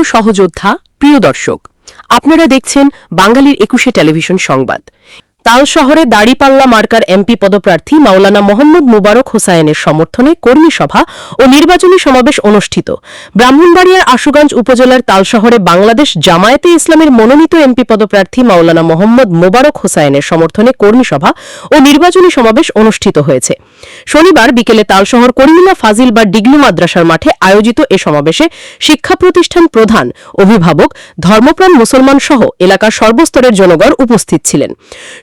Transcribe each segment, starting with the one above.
প্রিয় সহযোদ্ধা, প্রিয় দর্শক, আপনারা দেখছেন বাঙালির একুশে টেলিভিশন সংবাদ। তাল শহরে দাড়িপাল্লা মার্কার এমপি পদপ্রার্থী মাওলানা মোহাম্মদ মুবারক হোসাইনের সমর্থনে কর্মী সভা ও নির্বাচনী সমাবেশ অনুষ্ঠিত। ব্রাহ্মণবাড়িয়ার আশুগঞ্জ উপজেলার তাল শহরে বাংলাদেশ জামায়াতে ইসলামের মনোনীত এমপি পদপ্রার্থী মাওলানা মোহাম্মদ মোবারক হোসাইনের সমর্থনে কর্মী সভা ও নির্বাচনী সমাবেশ অনুষ্ঠিত হয়েছে। শনিবার বিকেলে তালশহর করিমিলা ফাজিল বা ডিগলু মাদ্রাসার মাঠে আয়োজিত এ সমাবেশে শিক্ষা প্রতিষ্ঠান প্রধান, অভিভাবক, ধর্মপ্রাণ মুসলমান সহ এলাকার সর্বস্তরের জনগণ উপস্থিত ছিলেন।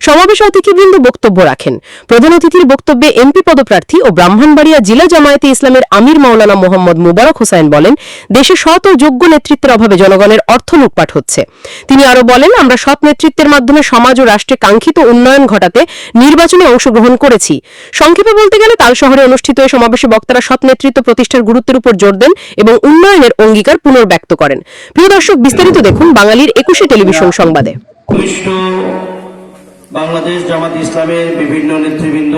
সমাবেশে অতিথিবৃন্দ বক্তব্য রাখেন। প্রধান অতিথির বক্তব্যে এমপি পদপ্রার্থী ও ব্রাহ্মণবাড়িয়া জেলা জামায়াতে ইসলামের আমির মাওলানা মোহাম্মদ মুবারক হোসাইন বলেন, দেশে সৎ ও যোগ্য নেতৃত্বের অভাবে জনগণের অর্থ লুটপাট হচ্ছে। তিনি আরও বলেন, আমরা সৎ নেতৃত্বের মাধ্যমে সমাজ ও রাষ্ট্রে কাঙ্ক্ষিত উন্নয়ন ঘটাতে নির্বাচনে অংশগ্রহণ করেছি। সংক্ষেপে বলতে গেলে তাল শহরে অনুষ্ঠিত এই সমাবেশে বক্তারা সৎ নেতৃত্ব প্রতিষ্ঠার গুরুত্বের উপর জোর দেন এবং উন্নয়নের অঙ্গীকার পুনর্ব্যক্ত করেন। প্রিয় দর্শক, বিস্তারিত দেখুন বাঙালির একুশে টেলিভিশন সংবাদে। বাংলাদেশ জামাত ইসলামের বিভিন্ন নেতৃবৃন্দ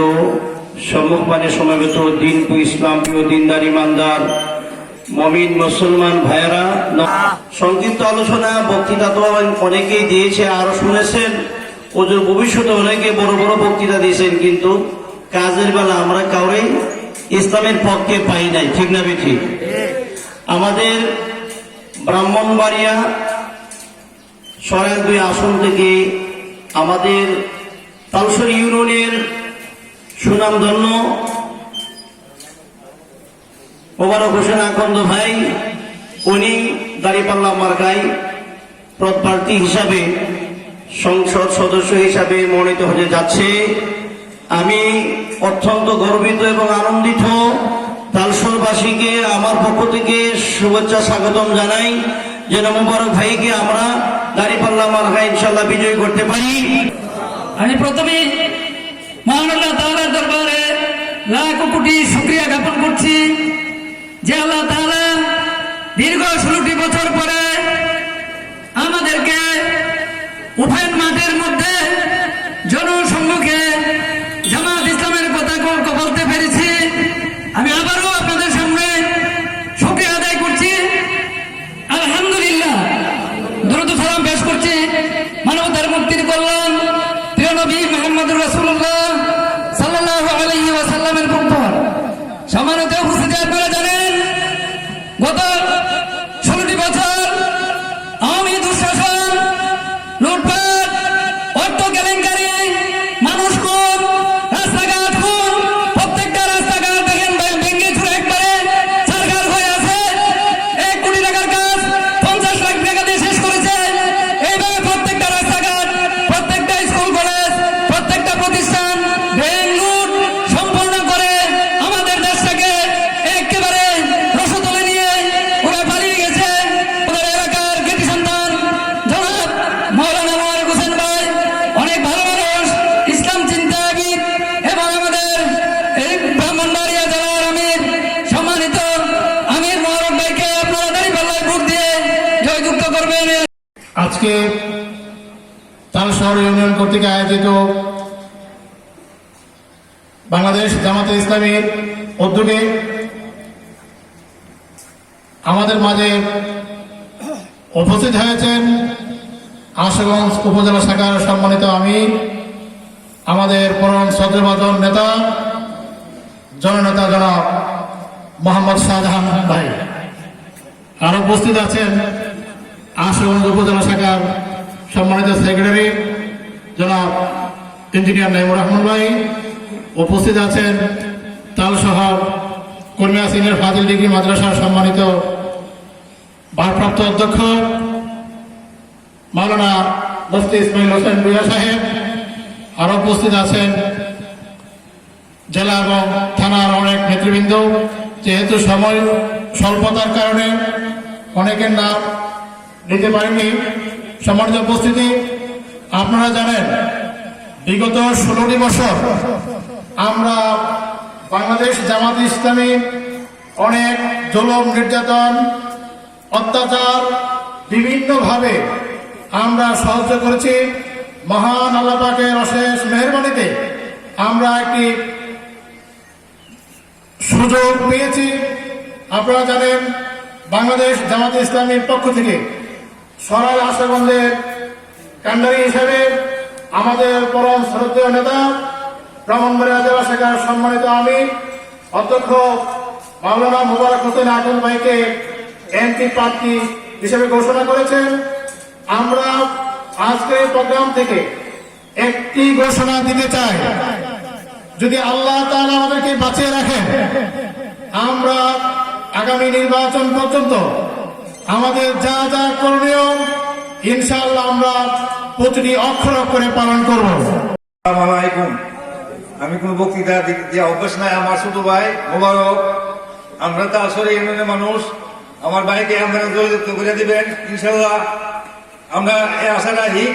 সম্মুখপানে সমাবেত দিন পু ইসলাম, প্রিয় দিনদার ইমানদার, মমিন মুসলমান ভাইয়েরা সংক্ষিপ্ত আলোচনা, বক্তৃতা তো অনেকেই দিয়েছে, আরও শুনেছেন ওদের ভবিষ্যতে অনেকে বড় বড় বক্তৃতা দিয়েছেন কিন্তু কাজের বেলা আমরা কাউরেই ইসলামের পক্ষে পাই নাই, ঠিক না ঠিক আমাদের ব্রাহ্মণবাড়িয়া সরাইল দুই আসন থেকে আমাদের তালসর ইউনিয়নের সুনামধন্য মোবারক হোসেন আকন্দ ভাই, উনি দাঁড়িপাল্লা মার্কায় প্রার্থী হিসাবে সংসদ সদস্য হিসাবে মনোনীত হতে যাচ্ছে। আমি অত্যন্ত গর্বিত এবং আনন্দিত তালসরবাসীকে, আমার পক্ষ থেকে শুভেচ্ছা স্বাগতম জানাই। যেন মোবারক ভাইকে আমরা দাঁড়িপাল্লা মার্কা ইনশাল্লাহ বিজয়ী করতে পারি। আমি প্রথমে মহান আল্লাহ দরবারে লাখ কোটি শুক্রিয়া জ্ঞাপন করছি যে আল্লাহ দীর্ঘ ষোলোটি বছর পরে আমাদেরকে উভয় নবী মোহাম্মদ রাসূলুল্লাহ সাল্লাল্লাহু আলাইহি ওয়াসাল্লামের পক্ষ। সম্মানিত উপস্থিতি আপনারা জানেন গত আজকে তার শহর ইউনিয়ন কর্তৃক আয়োজিত বাংলাদেশ জামাতে ইসলামীর উদ্যোগে আমাদের মাঝে উপস্থিত হয়েছেন আশুগঞ্জ উপজেলা শাখার সম্মানিত আমির, আমাদের পরম সদ্রবাদন নেতা, জননেতা জনাব মোহাম্মদ শাহজাহান ভাই। আর উপস্থিত আছেন আশুগঞ্জ উপজেলা শাখার সম্মানিত সেক্রেটারি, জনাব ইঞ্জিনিয়ার নাইমুর রহমান ভাই। উপস্থিত আছেন তালশহর কর্মিয়া সিনিয়র ফাজিল ডিগ্রি মাদ্রাসার সম্মানিত ভারপ্রাপ্ত অধ্যক্ষ, মাওলানা মুফতি ইসমাইল হোসেন ভুইয়া সাহেব। আরও উপস্থিত আছেন জেলা এবং থানার অনেক নেতৃবৃন্দ। যেহেতু সময় স্বল্পতার কারণে অনেকের নাম নিতে পারেনি সম্মানিত উপস্থিতি, আপনারা জানেন, বিগত ষোলোটি বছর আমরা বাংলাদেশ জামাত ইসলামী অনেক জুলম, নির্যাতন, অত্যাচার বিভিন্নভাবে আমরা সাহায্য করেছি। মহান আল্লাহ পাকের অশেষ মেহরবানিতে আমরা একটি সুযোগ পেয়েছি। আপনারা জানেন, বাংলাদেশ জামাত ইসলামীর পক্ষ থেকে সরাই আশাগঞ্জের কান্ডারি হিসেবে আমাদের পরম শ্রদ্ধেয় নেতা ব্রাহ্মণবাড়িয়া জেলা শাখার সম্মানিত আমি, অধ্যক্ষ মাওলানা মুবারক হোসেন আটল ভাইকে এমপি প্রার্থী হিসেবে ঘোষণা করেছেন। আমরা আজকের এই প্রোগ্রাম থেকে একটি ঘোষণা দিতে চাই। যদি আল্লাহ তাআলা আমাদেরকে বাঁচিয়ে রাখেন, আমরা আগামী নির্বাচন পর্যন্ত আমাদের যা যা করণীয়, ইনশাআল্লাহ আমরা প্রতিটি অক্ষর অক্ষরে পালন করব। আলাইকুম। আমি কোন বক্তৃতা দি- দিয়ে অভ্যাস নাই। আমার ছোট ভাই মোবারক। আমরা তো আসলে ইউনিয়নের মানুষ। আমার ভাইকে আপনারা জয়যুক্ত করে দিবেন ইনশাল্লাহ আমরা এই আশা রাখি,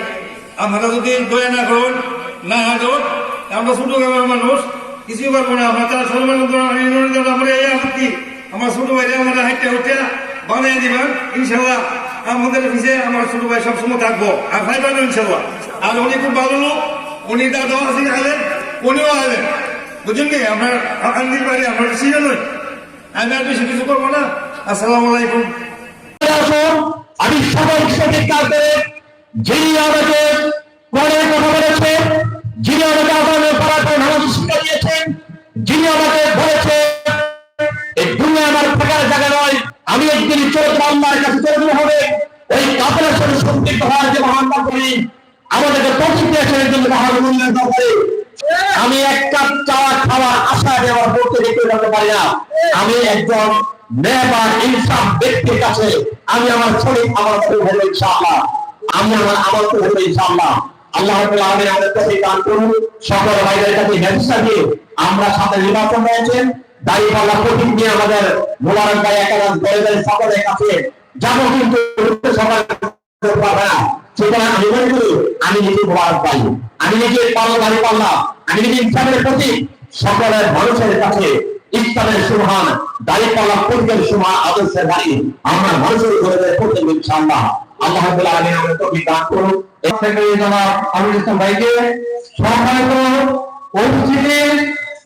আপনারা যদি দয়া না করুন, না হাজর আমরা ছোট গ্রামের মানুষ। কিছুই পারব না। আমরা তারা ইউনিয়নের আমরা এই আপত্তি আমার ছোট ভাই আমরা হাইটে উঠে বানিয়ে দিবেন, ইনশাল্লাহ আমাদের পিছিয়ে আমার ছোট ভাই সবসময় থাকব। আর ভাই পাবেন ইনশাল্লাহ। আর উনি খুব ভালো লোক, উনি দাদা আছে আলেন উনিও আলেন। বুঝলেন কি? আপনার আন্দির বাড়ি আমার সিজন আমি আর বেশি কিছু করব না। আসসালাম আলাইকুম। আসুন, আমি সকল চিৎকার করে, যিনি আমাকে পরে কথা যিনি আমাকে নামাজ শিক্ষা দিয়েছেন, যিনি আমাকে বলেছেন আমি করি করে আমি এক কাপ চা খাওয়ার আশা দেওয়ার বলতে দেখতে পারি না। আমি একজন নেবার, ইনসাফ ব্যক্তির কাছে আমি আমার শরীর আমার তো হলো ইনশাআল্লাহ। আমি আমার আমার তো হলো আল্লাহ আলামিন আমাদের কাছে দান করুন। সকল ভাইদের কাছে দিয়ে আমরা সাথে নির্বাচন হয়েছেন দাঁড়িয়ে পাল্লা প্রতীক নিয়ে আমাদের মোবারক ভাই না। সুতরাং আমি নিজে পাল্লা দাঁড়িয়ে আমি নিজে আল্লাহ রাব্বুল আলামিন আমাদের করুন। এর থেকে জনাব আমির ইসলাম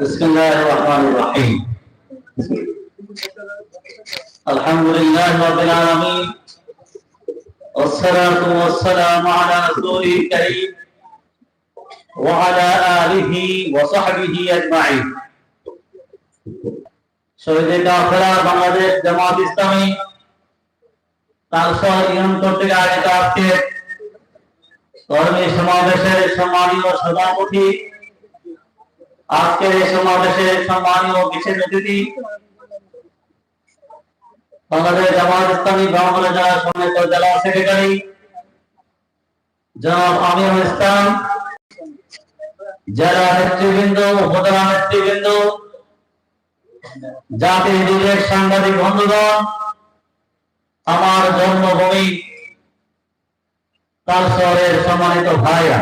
بسم الله الرحمن الرحيم الحمد لله رب العالمين والصلاة والسلام على رسوله الكريم وعلى آله وصحبه أجمعين শহীদে কাফেলা বাংলাদেশ জামাত ইসলামী তালসহ ইউনিয়ন কর্তৃক আয়োজিত আজকে কর্মী সমাবেশের সম্মানীয় সভাপতি আজকের এই সমাবেশে সম্মানীয় বিশেষ অতিথি, বাংলাদেশ জামাত ইসলামী ব্রাহ্মণ জেলা সম্মানিত জেলা সেক্রেটারি, জনাব আমির ইসলাম, জেলা নেতৃবৃন্দ, উপজেলা নেতৃবৃন্দ জাতির বিবেক সাংবাদিক বন্ধুগণ, আমার জন্মভূমি তার শহরের সম্মানিত ভাইরা।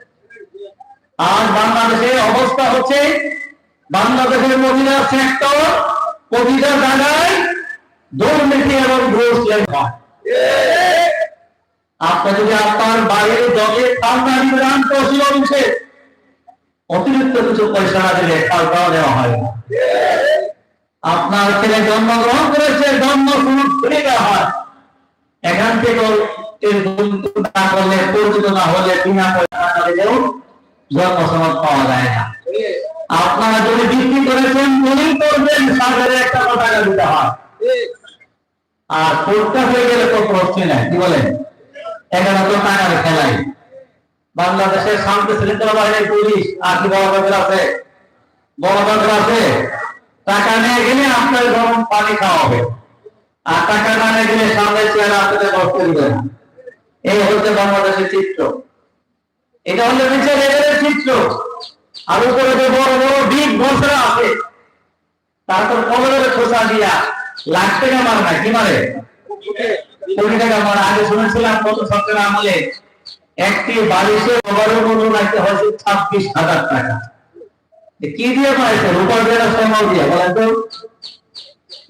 আজ বাংলাদেশের অবস্থা হচ্ছে, বাংলাদেশের মহিলা সেক্টর প্রতিটা জায়গায় দুর্নীতি এবং ঘুষ লেখা আপনি যদি আপনার বাইরে জগে ঠান্ডা নিবেন তহসিল অফিসে অতিরিক্ত কিছু পয়সা না দিলে কালকাও দেওয়া হয় না। আপনার ছেলে জন্মগ্রহণ করেছে জন্ম ঘুরে দেওয়া হয়। এখান থেকে এর দুর্নীতি না করলে, পরিচিত না হলে বিনা পয়সা টাকা দিলেও জন্ম সনদ পাওয়া যায় না। আপনারা যদি বিক্রি করেছেন দলিল করবেন সরকারের একটা টাকা দিতে হয়। আর কোর্টটা হয়ে গেলে তো প্রশ্নই নাই কি বলেন? এখানে তো টাকার খেলাই। বাংলাদেশের শান্তি শৃঙ্খলা বাহিনীর পুলিশ আর কি বড় ব্যাপার আছে? বড় ব্যাপার আছে। টাকা নিয়ে গেলে আপনার গরম পানি খাওয়া হবে। আর টাকা না নিয়ে গেলে সামনে চেয়ার আপনাদের বসতে দিবে না। এই হচ্ছে বাংলাদেশের চিত্র। এটা হচ্ছে নিচে লেভেলের চিত্র। আর উপরে যে বড় বড় বিগ বসরা আছে, তারপর কলমের খোসা দিয়া লাখ টাকা মারে না, কি মারে? কোটি টাকা মারে। আগে শুনেছিলাম কত সরকার আমলে, একটি বালিশের ওভারের মতো রাখতে হয়েছে ছাব্বিশ হাজার টাকা। কি দিয়ে পাইছে রূপার না সোনাও দিয়ে, বলেন তো।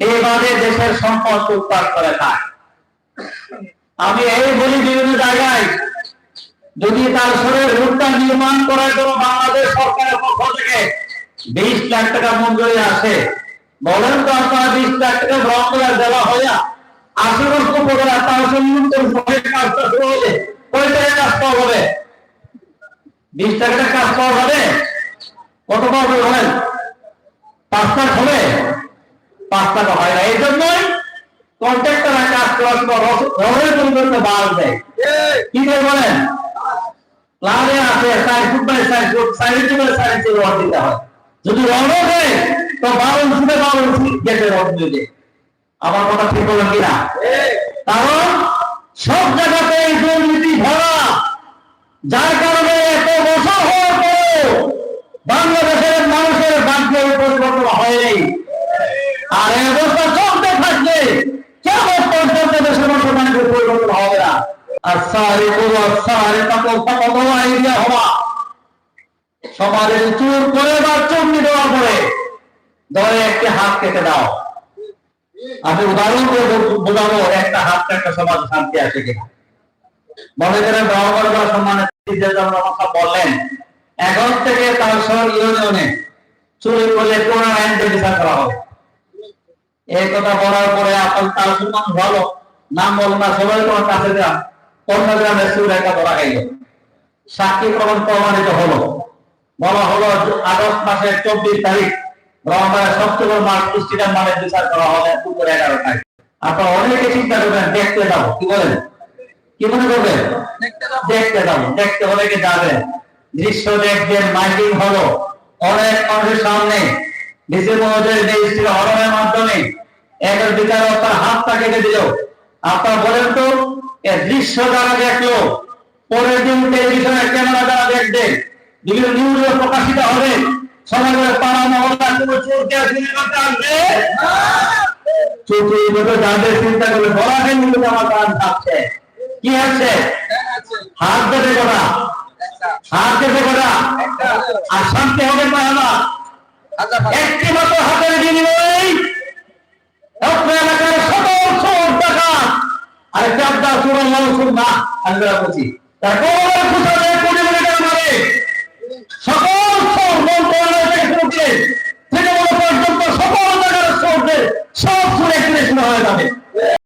এইভাবে দেশের সম্পদ উৎপাদ করে খায় আমি এই বলি বিভিন্ন জায়গায় যদি তার শরীর রোডটা নির্মাণ করার জন্য বাংলাদেশ সরকারের পক্ষ থেকে বিশ লাখ টাকা মঞ্জুরি আসে বলেন তো আপনারা বিশ লাখ টাকা ভ্রমণ দেওয়া হইয়া আশি পরে তার কাজটা শুরু কয় টাকা কাজ পাওয়া হবে বিশ টাকাটা কাজ পাওয়া যাবে? কত যাবে বলেন? পাঁচ লাখ হবে? পাঁচ টাকা হয় না। এই জন্যই কন্ট্রাক্টররা কাজ করার সময় রসের পরিবর্তে বাড় দেয়। কি করে বলেন? প্লানে আছে, side foot by side foot side foot by side foot rod দিতে হয়। যদি রড দেয়, তো বারো ফুটে বারো ফুট গেটে রড দিতে আমার কথা ঠিক বলেন কিনা? কারণ সব জায়গাতে এই দুর্নীতি ভরা। যার কারণে এত বছর হওয়ার পরেও বাংলাদেশের মানুষের ভাগ্যের পরিবর্তন হয়নি। আর এই অবস্থা চলতে থাকলে কেমন পর্যন্ত দেশের মানুষের ভাগ্যের পরিবর্তন হবে না? সমাজের চুর করে বা চুরি দেওয়া করে। দলে একটি হাত কেটে দাও। আমি উদাহরণ করে বোঝাবো, একটা হাত একটা সমাজ শান্তি আসে কিনা। মনে করেন বললেন, এখন থেকে তার শহর ইউনিয়নে চুরি করলে আইন বিচার করা হবে। এই কথা বলার পরে আপনার তার ভালো। নাম বল না, সবাই তোমার কাছে যান। অন্য গ্রামের সুর একটা ধরা খাইল। সাক্ষী প্রমাণ প্রমাণিত হলো। বলা হলো আগস্ট মাসের চব্বিশ তারিখ রহমানের সপ্তম মাস পুস্তিকার মানে বিচার করা হবে দুপুর এগারোটায়। আপনারা অনেকে চিন্তা করবেন, দেখতে যাব। কি বলেন? কি মনে করবেন? দেখতে যাব। দেখতে যাবেন? দৃশ্য দেখবেন, মাইকিং হলো। অনেক মানুষের সামনে ডিসি মহোদয়ের রেজিস্ট্রি হরণের মাধ্যমে একের বিচারক তার হাতটা কেটে দিল। আপনার বলেন তো এ দৃশ্য যারা দেখল। পরের দিন টেলিভিশনের ক্যামেরা যারা দেখবে। বিভিন্ন নিউজে প্রকাশিত হবে। সমাজের পাড়া মহল্লা কোনো চোর আসবে? মতো করে কি আছে? হাত দেবে কথা হাত দেবে কথা আর শান্তি হবে না আমার। একটি মাত্র হাতের বিনিময়ে। আরেকটা আপনার সুরাল মানুষের না। আন্দোলন বলছি তারপর কোথায় কোটি কোটি টাকা মারে। সকল সব মন্ত্রণালয় থেকে বলে পর্যন্ত সকল জায়গার সব সুরে হয়ে যাবে।